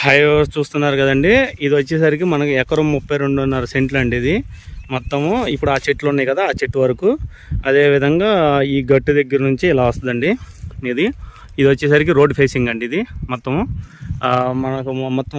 High చూస్తున్నారు కదండి. ఇది వచ్చేసరికి మనకి ఎకరం ముప్పై రెండున్నర సెంట్లు అండి ఇది. మొత్తము ఇప్పుడు ఆ చెట్లు ఉన్నాయి కదా ఆ చెట్టు వరకు. అదేవిధంగా ఈ గట్టు దగ్గర నుంచి ఇలా వస్తుందండి ఇది. ఇది వచ్చేసరికి రోడ్ ఫేసింగ్ అండి ఇది మొత్తము. మనకు మొత్తం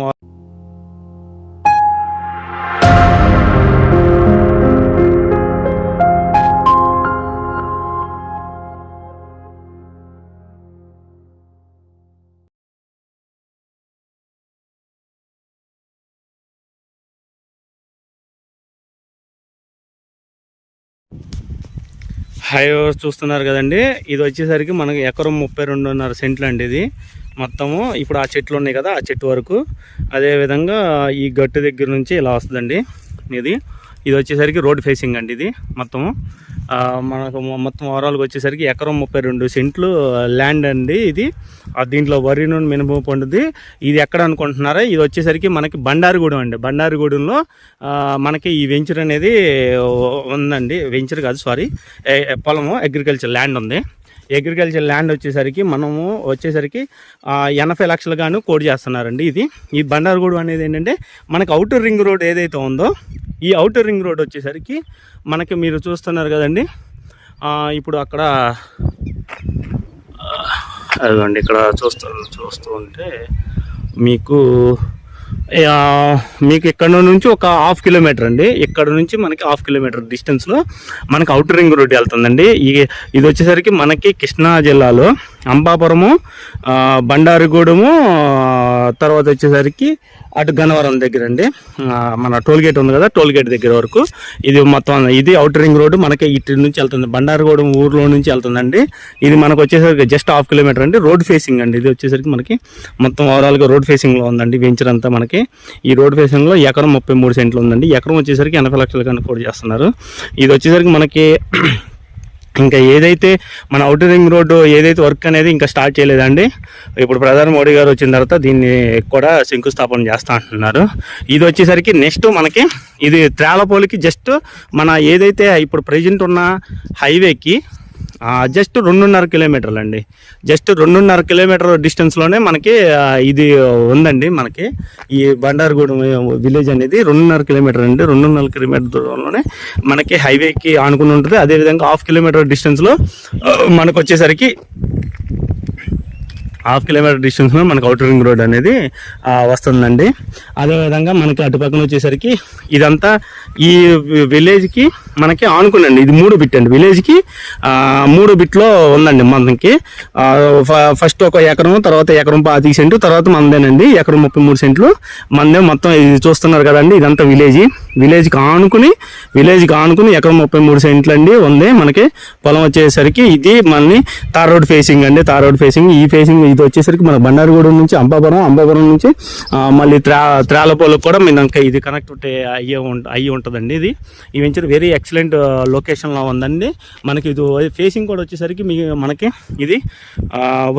హై చూస్తున్నారు కదండి. ఇది వచ్చేసరికి మనకి ఎకరం ముప్పై రెండున్నర సెంట్లు అండి ఇది. మొత్తము ఇప్పుడు ఆ చెట్లు ఉన్నాయి కదా ఆ చెట్టు వరకు. అదేవిధంగా ఈ గట్టు దగ్గర నుంచి ఇలా వస్తుందండి ఇది. ఇది వచ్చేసరికి రోడ్ ఫేసింగ్ అండి ఇది మొత్తము. మనకు మొత్తం ఓవరాల్గా వచ్చేసరికి ఎకరం ముప్పై రెండు సెంట్లు ల్యాండ్ అండి ఇది. దీంట్లో వరి నుండి మినప పండుది ఇది ఎక్కడ అనుకుంటున్నారా? ఇది వచ్చేసరికి మనకి బండారుగూడెం అండి. బండారుగూడెంలో మనకి ఈ వెంచర్ అనేది ఉందండి. వెంచర్ కాదు సారీ. పొలము అగ్రికల్చర్ ల్యాండ్ ఉంది. అగ్రికల్చర్ ల్యాండ్ వచ్చేసరికి మనము వచ్చేసరికి ఎనభై లక్షలు గాను కోడ్ చేస్తున్నారండి ఇది. ఈ బండారుగూడెం అనేది ఏంటంటే మనకి అవుటర్ రింగ్ రోడ్ ఏదైతే ఉందో ఈ అవుటర్ రింగ్ రోడ్ వచ్చేసరికి మనకి మీరు చూస్తున్నారు కదండి. ఇప్పుడు అక్కడ ఆ, అదిగోండి ఇక్కడ చూస్తూ చూస్తూ ఉంటే మీకు మీకు ఇక్కడ నుంచి ఒక హాఫ్ కిలోమీటర్ అండి. ఇక్కడ నుంచి మనకి హాఫ్ కిలోమీటర్ డిస్టెన్స్లో మనకి అవుటర్ రింగ్ రోడ్ వెళ్తుందండి. ఇది వచ్చేసరికి మనకి కృష్ణా జిల్లాలో అంబాపురము ఆ, తర్వాత వచ్చేసరికి అటు గన్నవరం దగ్గర అండి మన టోల్ గేట్ ఉంది కదా టోల్ గేట్ దగ్గర వరకు. ఇది మొత్తం ఇది అవుటర్ రింగ్ రోడ్డు మనకి ఇటు నుంచి వెళ్తుంది. బండారిగూడెం ఊర్లో నుంచి వెళ్తుందండి. ఇది మనకు వచ్చేసరికి జస్ట్ హాఫ్ కిలోమీటర్ అండి. రోడ్ ఫేసింగ్ అండి. ఇది వచ్చేసరికి మనకి మొత్తం ఓవరాల్గా రోడ్ ఫేసింగ్లో ఉందండి వెంచర్ అంతా మనకి. ఈ రోడ్ ఫేసింగ్లో ఎకరం ముప్పై మూడు సెంట్లు ఉందండి. ఎకరం వచ్చేసరికి ఎనభై లక్షలు కన్నా కూడా చేస్తున్నారు. ఇది వచ్చేసరికి మనకి ఇంకా ఏదైతే మన అవుటర్ రింగ్ రోడ్డు ఏదైతే వర్క్ అనేది ఇంకా స్టార్ట్ చేయలేదండి ఇప్పుడు ప్రధాని మోడీ గారు వచ్చిన తర్వాత దీన్ని కూడా శంకుస్థాపన చేస్తా అంటున్నారు. ఇది వచ్చేసరికి నెక్స్ట్ మనకి ఇది త్రాలపోలికి జస్ట్ మన ఏదైతే ఇప్పుడు ప్రజెంట్ ఉన్న హైవేకి జస్ట్ రెండున్నర కిలోమీటర్లు అండి జస్ట్ రెండున్నర కిలోమీటర్ డిస్టెన్స్లోనే మనకి ఇది ఉందండి మనకి. ఈ బండారుగూడెం విలేజ్ అనేది రెండున్నర కిలోమీటర్ అండి. రెండున్నర కిలోమీటర్ దూరంలోనే మనకి హైవేకి ఆనుకుని ఉంటుంది. అదేవిధంగా హాఫ్ కిలోమీటర్ డిస్టెన్స్లో మనకు వచ్చేసరికి హాఫ్ కిలోమీటర్ డిస్టెన్స్లో మనకు అవుటర్ రింగ్ రోడ్ అనేది వస్తుందండి. అదేవిధంగా మనకి అటుపక్కన వచ్చేసరికి ఇదంతా ఈ విలేజ్కి మనకి ఆనుకునండి. ఇది మూడు బిట్ అండి. విలేజ్కి మూడు బిట్లో ఉందండి మనకి. ఫ- ఫస్ట్ ఒక ఎకరం తర్వాత ఎకరం పాతిక సెంటు తర్వాత మందేనండి. ఎకరం ముప్పై మూడు సెంట్లు. మందే మొత్తం ఇది చూస్తున్నారు కదండి. ఇదంతా విలేజ్ విలేజ్కి ఆనుకుని విలేజ్కి ఆనుకుని ఎకరం ముప్పై మూడు సెంట్లు అండి ఉంది. మనకి పొలం వచ్చేసరికి ఇది మనని తార్ రోడ్ ఫేసింగ్ అండి తార్ రోడ్ ఫేసింగ్. ఈ ఫేసింగ్ ఇది వచ్చేసరికి మన బండారుగూడెం నుంచి అంబాపురం అంబాపురం నుంచి మళ్ళీ త్రా త్రాలపోలకు కూడా మనకి ఇది కనెక్ట్ అయ్యే అయ్యి ఉంటుందండి ఇది. ఈ వెంచర్ వెరీ ఎక్సలెంట్ లొకేషన్లో ఉందండి. మనకి ఇది ఫేసింగ్ కూడా వచ్చేసరికి మీ మనకి ఇది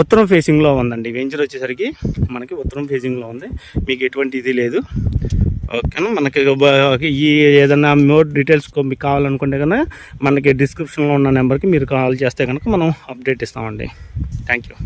ఉత్తరం ఫేసింగ్లో ఉందండి. ఈ వెంచర్ వచ్చేసరికి మనకి ఉత్తరం ఫేసింగ్లో ఉంది. మీకు ఎటువంటి ఇది లేదు. ఓకేనా మనకి ఈ ఏదైనా మోర్ డీటెయిల్స్ మీకు కావాలనుకుంటే కనుక మనకి డిస్క్రిప్షన్లో ఉన్న నెంబర్కి మీరు కాల్ చేస్తే కనుక మనం అప్డేట్ ఇస్తామండి. Thank you